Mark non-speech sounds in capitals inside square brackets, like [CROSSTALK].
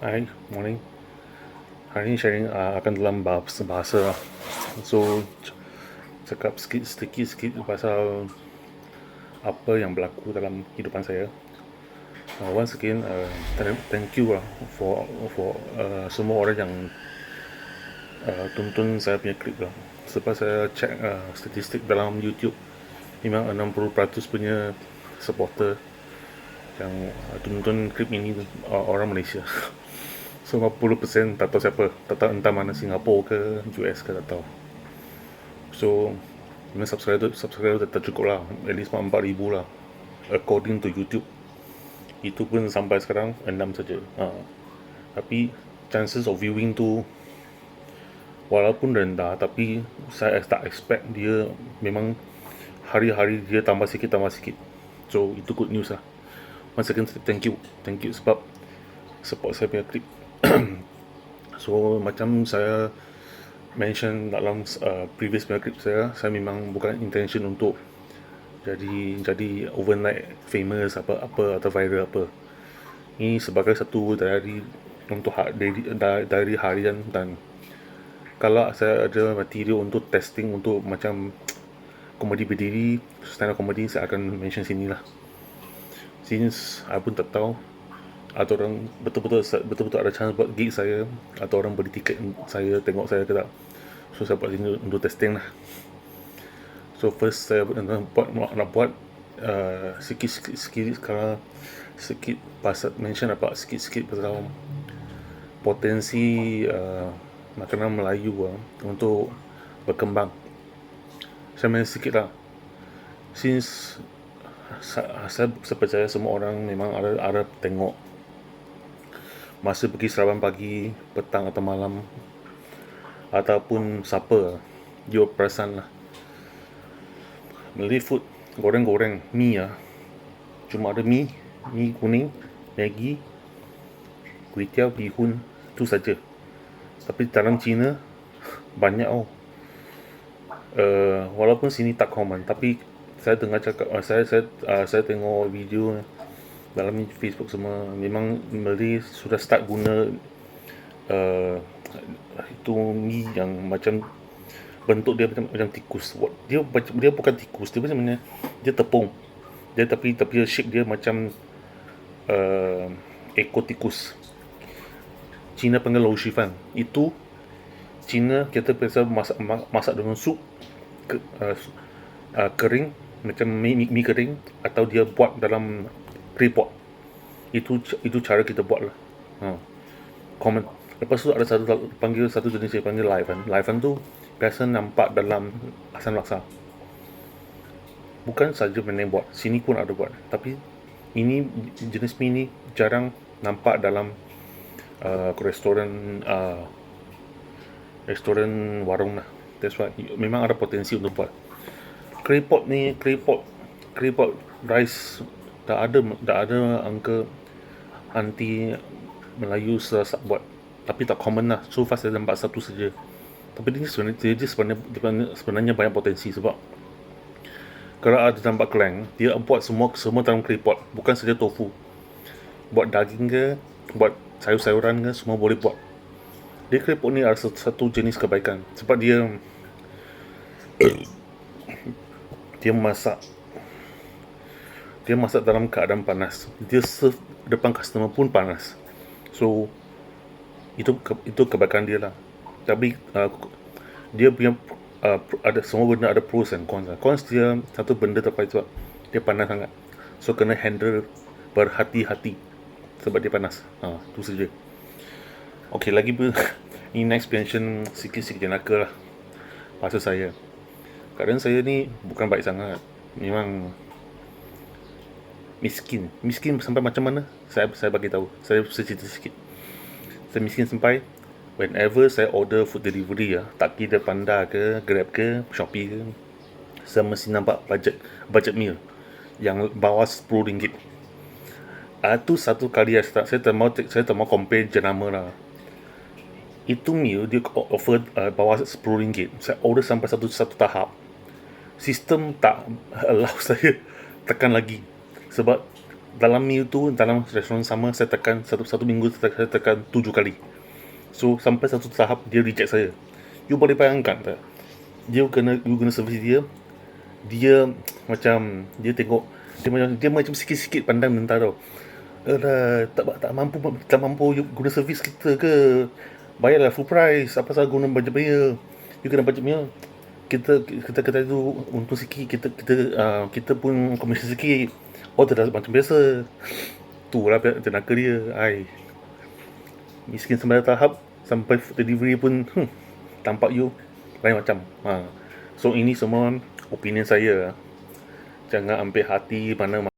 Hi, morning. Hari ni sharing uh, akan dalam bahasa, bahasa lah. So, cakap sikit, sedikit sikit pasal apa yang berlaku dalam kehidupan saya. Uh, once again, uh, thank- you lah for for uh, semua orang yang uh, tonton saya punya klip lah. Sebab saya check uh, statistik dalam YouTube, memang 60% punya supporter yang uh, tonton klip ini uh, orang Malaysia. [LAUGHS] So 50% tak tahu siapa. Tak tahu entah mana Singapura ke US ke tak tahu. So Memang subscriber Subscriber tak, cukup lah. At least 4,000 lah. According to YouTube. Itu pun sampai sekarang 6 saja. Ha. Tapi Chances of viewing tu Walaupun rendah Tapi Saya tak expect dia Memang Hari-hari dia tambah sikit Tambah sikit. So itu good news lah. Once again thank you. Thank you sebab Support saya punya klip [CLEARS THROAT] so macam saya mention dalam uh, previous clip saya saya memang bukan intention untuk jadi jadi overnight famous apa apa atau viral apa. Ini sebagai satu dari untuk ha- dari, da- dari harian dan kalau saya ada material untuk testing untuk macam komedi berdiri stand up comedy saya akan mention sini lah since I pun tak tahu atau orang betul-betul betul-betul ada chance buat gig saya atau orang beli tiket saya tengok saya ke tak. So saya buat ini untuk testing lah. So first saya nak buat nak, nak buat uh, sikit sikit sikit sekarang sikit pasal mention apa sikit sikit pasal potensi uh, makanan Melayu uh, untuk berkembang. Saya main sikit lah. Since saya, saya percaya semua orang memang ada ada tengok masa pergi sarapan pagi, petang atau malam ataupun siapa dia perasan lah. Malay food goreng-goreng mi lah cuma ada mi mi kuning Maggi kuih tiaw bihun tu saja. Tapi dalam Cina banyak oh uh, walaupun sini tak common tapi saya dengar cakap uh, saya saya uh, saya tengok video dalam Facebook semua memang Malay sudah start guna uh, itu mi yang macam bentuk dia macam, macam tikus. Dia dia bukan tikus dia macam dia tepung. Dia tapi tapi shape dia macam uh, ekor tikus. Cina panggil lau shifan itu Cina kita biasa masak masak dengan sup ke, uh, uh, kering macam mi, mi, mi kering atau dia buat dalam pot itu itu cara kita buat lah. Ha. comment. Lepas tu ada satu panggil satu jenis yang panggil live kan. Live tu biasa nampak dalam asam laksa. Bukan saja mana buat sini pun ada buat. Tapi ini jenis mi ni jarang nampak dalam uh, restoran uh, restoran warung lah. That's why memang ada potensi untuk buat. Clay pot ni clay pot clay pot rice tak ada tak ada angka anti Melayu sesak buat. Tapi tak common lah. So far saya nampak satu saja. Tapi ini sebenarnya dia sebenarnya, sebenarnya banyak potensi sebab kalau ada nampak kelang dia buat semua semua dalam clay pot bukan saja tofu. Buat daging ke buat sayur-sayuran ke semua boleh buat. Dia clay pot ni ada satu jenis kebaikan. Sebab dia [COUGHS] dia masak dia masak dalam keadaan panas. Dia serve depan customer pun panas. So itu ke, itu kebaikan dia lah. Tapi uh, dia punya uh, ada semua benda ada pros and cons lah. cons dia satu benda terpakai sebab dia panas sangat. So kena handle berhati-hati sebab dia panas. Ha, tu saja. Ok lagi pun [LAUGHS] ini next mention sikit-sikit jenaka lah. Pasal saya keadaan saya ni bukan baik sangat. Memang miskin. Miskin sampai macam mana? Saya saya bagi tahu. Saya cerita sikit. Saya miskin sampai whenever saya order food delivery ya tak kira panda ke grab ke shopee ke saya mesti nampak budget budget meal yang bawah 10 ringgit. Ah tu satu kali ya, saya tak mau saya tak mau compare jenama lah. Itu meal dia offer uh, bawah 10 ringgit. Saya order sampai satu satu tahap. Sistem tak [LAUGHS] allow saya tekan lagi sebab dalam meal tu dalam restoran sama saya tekan satu satu minggu saya tekan, saya tekan tujuh kali. So sampai satu tahap dia reject saya. You boleh bayangkan tak? Dia kena you kena servis dia. Dia macam dia tengok dia macam dia macam sikit-sikit pandang mentah tau. Alah, tak tak mampu tak mampu you guna servis kita ke? Bayarlah full price apa sahaja guna budget meal you kena budget meal kita kita kita tu untung sikit kita kita uh, kita pun komisi sikit oh tidak macam biasa. Tu lah tenaga dia. Ai. Miskin sampai tahap sampai food delivery pun hmm, tampak you. Lain macam. Ha. so ini semua opinion saya. Jangan ambil hati mana